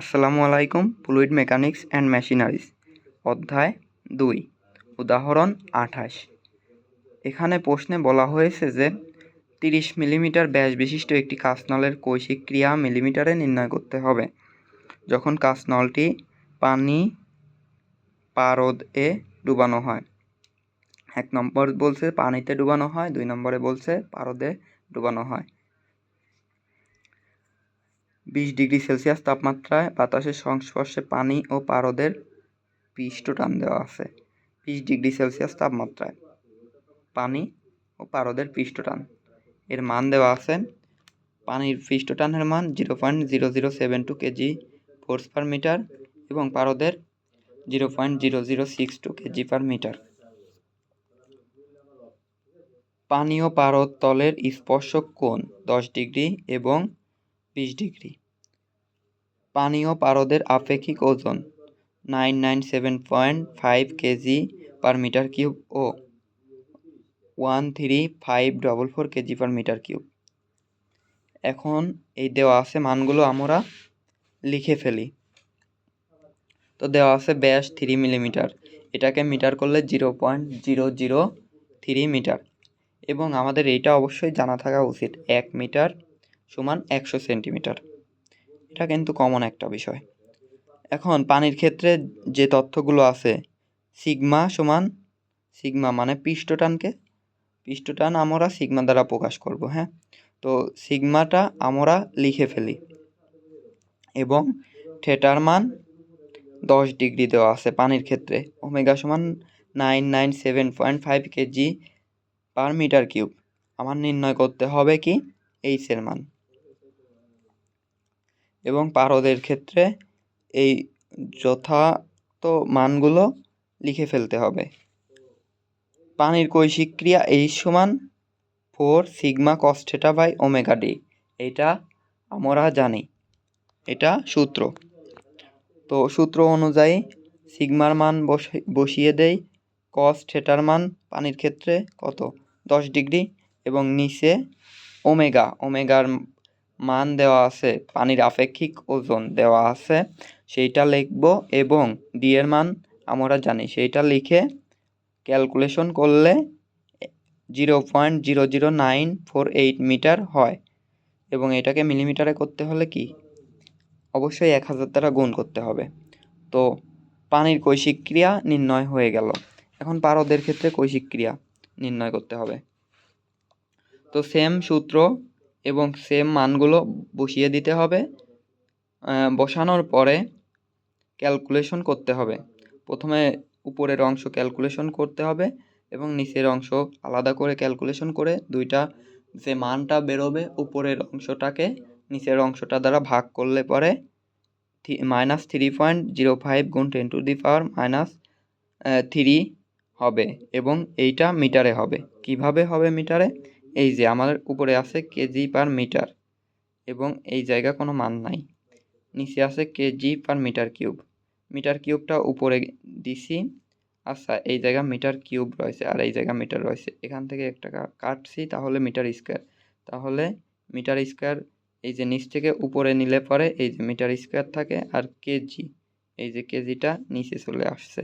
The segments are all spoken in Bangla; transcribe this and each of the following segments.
আসসালামু আলাইকুম ফ্লুইড মেকানিক্স অ্যান্ড মেশিনারিজ অধ্যায় দুই, উদাহরণ আঠাশ। এখানে প্রশ্নে বলা হয়েছে যে, তিরিশ মিলিমিটার ব্যাস বিশিষ্ট একটি কাঁচনলের কৈশিক ক্রিয়া মিলিমিটারে নির্ণয় করতে হবে। যখন কাঁচনলটি পানি পারদ এ ডুবানো হয়, এক নম্বর বলছে পানিতে ডুবানো হয়, দুই নম্বরে বলছে পারদে ডুবানো হয়। বিশ ডিগ্রি সেলসিয়াস তাপমাত্রায় বাতাসের সংস্পর্শে পানি ও পারদের পৃষ্ঠটান দেওয়া আছে, বিশ ডিগ্রি সেলসিয়াস তাপমাত্রায়। পানি ও পারদের পৃষ্ঠটান এর মান দেওয়া আছে, পানির পৃষ্ঠটানের মান zero point zero zero seven two KG force per metre এবং পারদের zero point zero zero six two KG per metre. পানি ও পারদ তলের স্পর্শক কোণ দশ ডিগ্রি এবং বিশ ডিগ্রি। পানি ও পারদের আপেক্ষিক ওজন nine nine seven point five KG per metre cube ও one three five double four KG per metre cube. এখন এই দেওয়া আছে মানগুলো আমরা লিখে ফেলি। তো দেওয়া আছে ব্যাস থ্রি মিলিমিটার। এটাকে মিটার করলে zero point zero zero three metre. এবং আমাদের এইটা অবশ্যই জানা থাকা উচিত। এক মিটার সমান একশো সেন্টিমিটার। এটা কিন্তু কমন একটা বিষয়। এখন পানির ক্ষেত্রে যে তথ্যগুলো আছে সিগমা সমান সিগমা মানে পৃষ্ঠটানকে, পৃষ্ঠটান আমরা সিগমা দ্বারা প্রকাশ করব হ্যাঁ? তো সিগমাটা আমরা লিখে ফেলি এবং থেটার মান দশ ডিগ্রি দেওয়া আছে পানির ক্ষেত্রে। ওমেগা সমান nine nine seven point five KG per metre cube. আমার নির্ণয় করতে হবে কি? এইচের মান। এবং পারদের ক্ষেত্রে এই যথার্থ মানগুলো লিখে ফেলতে হবে। পানির কৈশিক ক্রিয়া এইচ সমান four sigma cos theta by omega D. এটা আমরা জানি। এটা সূত্র। তো সূত্র অনুযায়ী সিগমার মান বসিয়ে দেই কস থেটার মান পানির ক্ষেত্রে কত? দশ ডিগ্রি এবং নিচে ওমেগা। ওমেগার মান দেওয়া আছে, পানির আপেক্ষিক ওজন দেওয়া আছে, সেইটা লিখব এবং ডি এর মান আমরা জানি, সেইটা লিখে ক্যালকুলেশন করলে zero point zero zero nine four eight metre হয় এবং এটাকে মিলিমিটারে করতে হলে কি? অবশ্যই এক হাজার দ্বারা গুণ করতে হবে। তো পানির কৈশিক ক্রিয়া নির্ণয় হয়ে গেল। এখন পারদের ক্ষেত্রে কৈশিক ক্রিয়া নির্ণয় করতে হবে। তো সেম সূত্র এবং সেম মানগুলো বসিয়ে দিতে হবে। বসানোর পরে ক্যালকুলেশন করতে হবে। প্রথমে উপরের অংশ ক্যালকুলেশন করতে হবে এবং নিচের অংশ আলাদা করে ক্যালকুলেশন করে দুইটা যে মানটা বেরোবে উপরের অংশটাকে নিচের অংশটা দ্বারা ভাগ করলে পরে minus three point zero five গুণ ten to the power minus three হবে এবং এইটা মিটারে হবে। কীভাবে হবে মিটারে? এই যে আমাদের উপরে আছে কেজি পার মিটার এবং এই জায়গা কোনো মান নাই। নিচে আছে KG per metre cube metre কিউবটা উপরে দিছি। আচ্ছা এই জায়গা মিটার কিউব রয়েছে আর এই জায়গা মিটার রয়েছে। এখান থেকে একটা কাটছি, তাহলে মিটার স্কোয়ার তাহলে মিটার স্কোয়ার এই যে নিচ থেকে উপরে নিলে পরে এই যে মিটার স্কোয়ার থাকে আর কেজি এই যে কেজিটা নিচে চলে আসছে।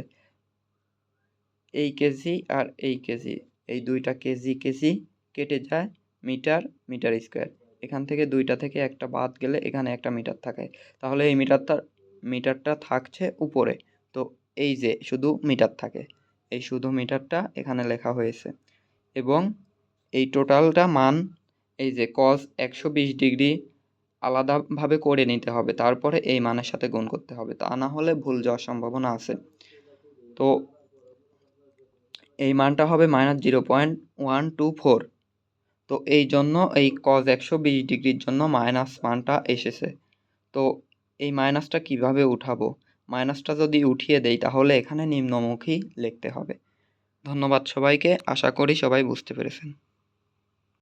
এই কেজি আর এই কেজি এই দুইটা কেজি কেজি কেটে যায় মিটার মিটার স্কোয়ার। এখান থেকে দুইটা থেকে একটা বাদ গেলে এখানে একটা মিটার থাকে। তাহলে এই মিটারটা মিটারটা থাকছে উপরে। তো এই যে শুধু মিটার থাকে, এই শুধু মিটারটা এখানে লেখা হয়েছে। এবং এই টোটালটা মান এই যে কস একশো বিশ ডিগ্রি আলাদাভাবে করে নিতে হবে, তারপরে এই মানের সাথে গুণ করতে হবে। তা না হলে ভুল যাওয়ার সম্ভাবনা আছে। তো এই মানটা হবে minus zero point one two four তো এই জন্য এই কজ একশো বিশ ডিগ্রির জন্য মাইনাস মানটা এসেছে। তো এই মাইনাসটা কীভাবে উঠাবো? মাইনাসটা যদি উঠিয়ে দেই তাহলে এখানে নিম্নমুখী লিখতে হবে। ধন্যবাদ সবাইকে, আশা করি সবাই বুঝতে পেরেছেন।